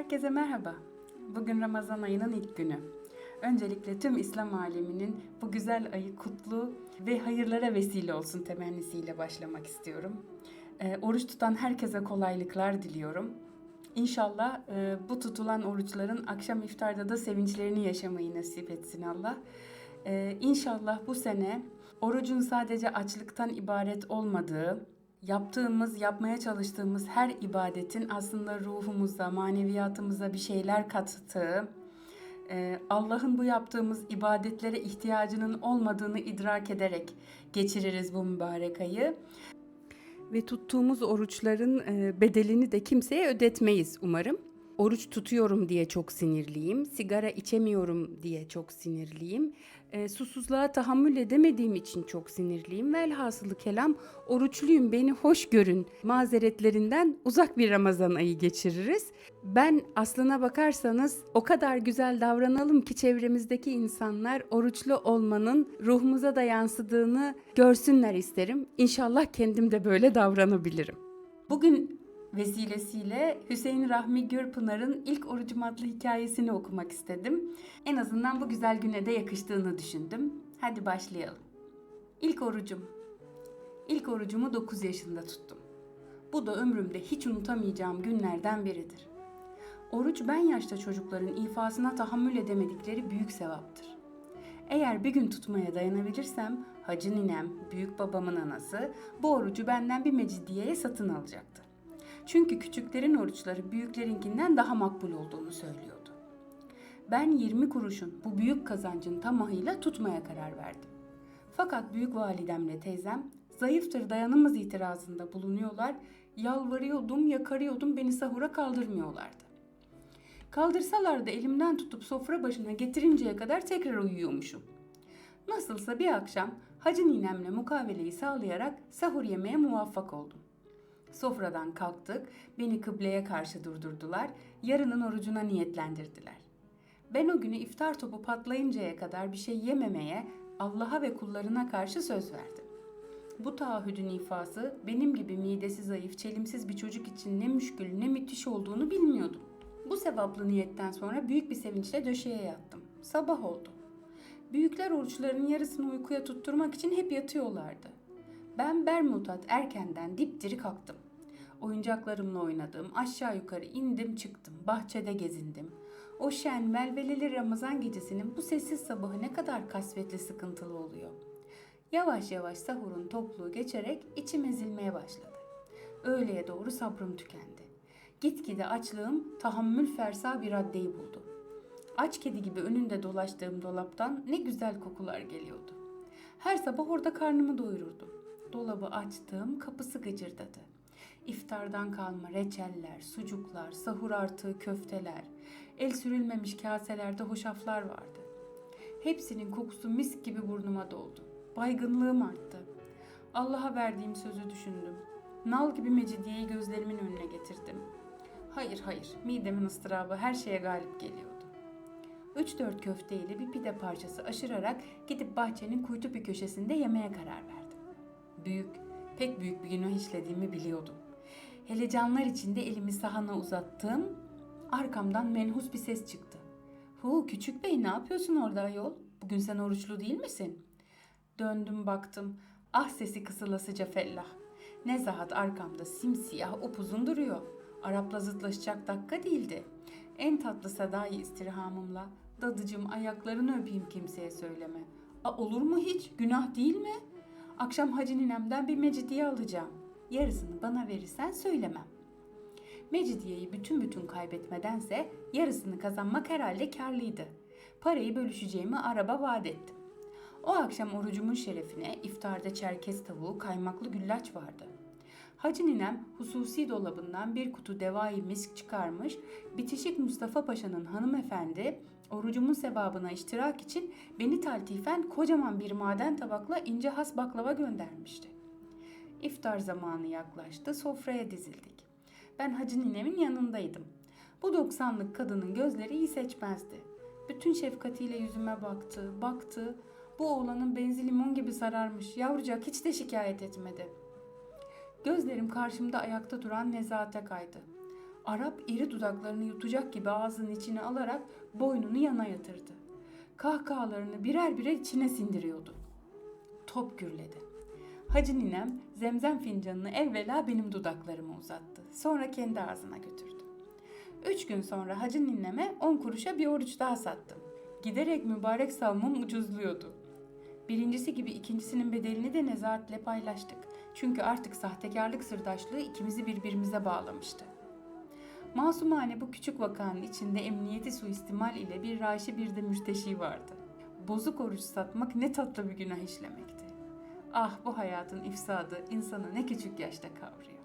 Herkese merhaba. Bugün Ramazan ayının ilk günü. Öncelikle tüm İslam aleminin bu güzel ayı kutlu ve hayırlara vesile olsun temennisiyle başlamak istiyorum. Ee, oruç tutan herkese kolaylıklar diliyorum. İnşallah e, bu tutulan oruçların akşam iftarda da sevinçlerini yaşamayı nasip etsin Allah. Ee, inşallah bu sene orucun sadece açlıktan ibaret olmadığı, yaptığımız, yapmaya çalıştığımız her ibadetin aslında ruhumuza, maneviyatımıza bir şeyler kattığı, e, Allah'ın bu yaptığımız ibadetlere ihtiyacının olmadığını idrak ederek geçiririz bu mübarek ayı. Ve tuttuğumuz oruçların e, bedelini de kimseye ödetmeyiz umarım. Oruç tutuyorum diye çok sinirliyim. Sigara içemiyorum diye çok sinirliyim. E, susuzluğa tahammül edemediğim için çok sinirliyim. Velhasılı kelam oruçluyum beni hoş görün mazeretlerinden uzak bir Ramazan ayı geçiririz. Ben aslına bakarsanız o kadar güzel davranalım ki çevremizdeki insanlar oruçlu olmanın ruhumuza da yansıdığını görsünler isterim. İnşallah kendim de böyle davranabilirim. Bugün vesilesiyle Hüseyin Rahmi Gürpınar'ın ilk orucum adlı hikayesini okumak istedim. En azından bu güzel güne de yakıştığını düşündüm. Hadi başlayalım. İlk orucum. İlk orucumu 9 yaşında tuttum. Bu da ömrümde hiç unutamayacağım günlerden biridir. Oruç ben yaşta çocukların ifasına tahammül edemedikleri büyük sevaptır. Eğer bir gün tutmaya dayanabilirsem Hacı ninem, büyük babamın anası bu orucu benden bir mecidiyeye satın alacaktı. Çünkü küçüklerin oruçları büyüklerinkinden daha makbul olduğunu söylüyordu. Ben 20 kuruşun bu büyük kazancın tamahıyla tutmaya karar verdim. Fakat büyük validemle teyzem zayıftır dayanamaz itirazında bulunuyorlar. Yalvarıyordum, yakarıyordum beni sahura kaldırmıyorlardı. Kaldırsalardı elimden tutup sofra başına getirinceye kadar tekrar uyuyormuşum. Nasılsa bir akşam Hacı ninemle mukaveleyi sağlayarak sahur yemeye muvaffak oldum. Sofradan kalktık, beni kıbleye karşı durdurdular, yarının orucuna niyetlendirdiler. Ben o günü iftar topu patlayıncaya kadar bir şey yememeye, Allah'a ve kullarına karşı söz verdim. Bu taahhüdün ifası benim gibi midesi zayıf, çelimsiz bir çocuk için ne müşkül ne müthiş olduğunu bilmiyordum. Bu sevaplı niyetten sonra büyük bir sevinçle döşeye yattım. Sabah oldu. Büyükler oruçlarının yarısını uykuya tutturmak için hep yatıyorlardı. Ben Bermutat erkenden dipdiri kalktım. Oyuncaklarımla oynadım, aşağı yukarı indim çıktım, bahçede gezindim. O şen, velveleli Ramazan gecesinin bu sessiz sabahı ne kadar kasvetli sıkıntılı oluyor. Yavaş yavaş sahurun topluğu geçerek içim ezilmeye başladı. Öğleye doğru sabrım tükendi. Gitgide açlığım tahammül fersa bir raddeyi buldu. Aç kedi gibi önünde dolaştığım dolaptan ne güzel kokular geliyordu. Her sabah orada karnımı doyururdum. Dolabı açtım, kapısı gıcırdadı. İftardan kalma reçeller, sucuklar, sahur artığı köfteler, el sürülmemiş kaselerde hoşaflar vardı. Hepsinin kokusu mis gibi burnuma doldu. Baygınlığım arttı. Allah'a verdiğim sözü düşündüm. Nal gibi Mecidiye'yi gözlerimin önüne getirdim. Hayır hayır, midemin ıstırabı her şeye galip geliyordu. 3-4 köfteyle bir pide parçası aşırarak gidip bahçenin kuytu bir köşesinde yemeye karar verdim. Büyük, pek büyük bir günah işlediğimi biliyordum. Hele canlar içinde elimi sahana uzattım, arkamdan menhus bir ses çıktı. Hu küçük bey ne yapıyorsun orada ayol? Bugün sen oruçlu değil misin? Döndüm baktım. Ah sesi kısılasıca fellah. Nezahat arkamda simsiyah upuzun duruyor. Arap'la zıtlaşacak dakika değildi. En tatlı sadayı istirhamımla dadıcım ayaklarını öpeyim kimseye söyleme. A, olur mu hiç? Günah değil mi? Akşam hacı ninemden bir mecidiye alacağım. Yarısını bana verirsen söylemem. Mecidiyeyi bütün bütün kaybetmedense yarısını kazanmak herhalde karlıydı. Parayı bölüşeceğimi araba vaat ettim. O akşam orucumun şerefine iftarda çerkez tavuğu, kaymaklı güllaç vardı. Hacı ninem hususi dolabından bir kutu devai misk çıkarmış, bitişik Mustafa Paşa'nın hanımefendi orucumun sevabına iştirak için beni taltifen kocaman bir maden tabakla ince has baklava göndermişti. İftar zamanı yaklaştı, sofraya dizildik. Ben Hacı ninemin yanındaydım. Bu doksanlık kadının gözleri iyi seçmezdi. Bütün şefkatiyle yüzüme baktı, baktı. Bu oğlanın benzi limon gibi sararmış. Yavrucak hiç de şikayet etmedi. Gözlerim karşımda ayakta duran Nezahat'e kaydı. Arap iri dudaklarını yutacak gibi ağzının içine alarak boynunu yana yatırdı. Kahkahalarını birer birer içine sindiriyordu. Top gürledi. Hacı ninem zemzem fincanını evvela benim dudaklarıma uzattı. Sonra kendi ağzına götürdü. Üç gün sonra hacı nineme on kuruşa bir oruç daha sattım. Giderek mübarek salmum ucuzluyordu. Birincisi gibi ikincisinin bedelini de nezaatle paylaştık. Çünkü artık sahtekarlık sırdaşlığı ikimizi birbirimize bağlamıştı. Masumane bu küçük vakanın içinde emniyeti suistimal ile bir raşi bir de mürteşi vardı. Bozuk oruç satmak ne tatlı bir günah işlemekti. Ah bu hayatın ifsadı insanı ne küçük yaşta kavruyor.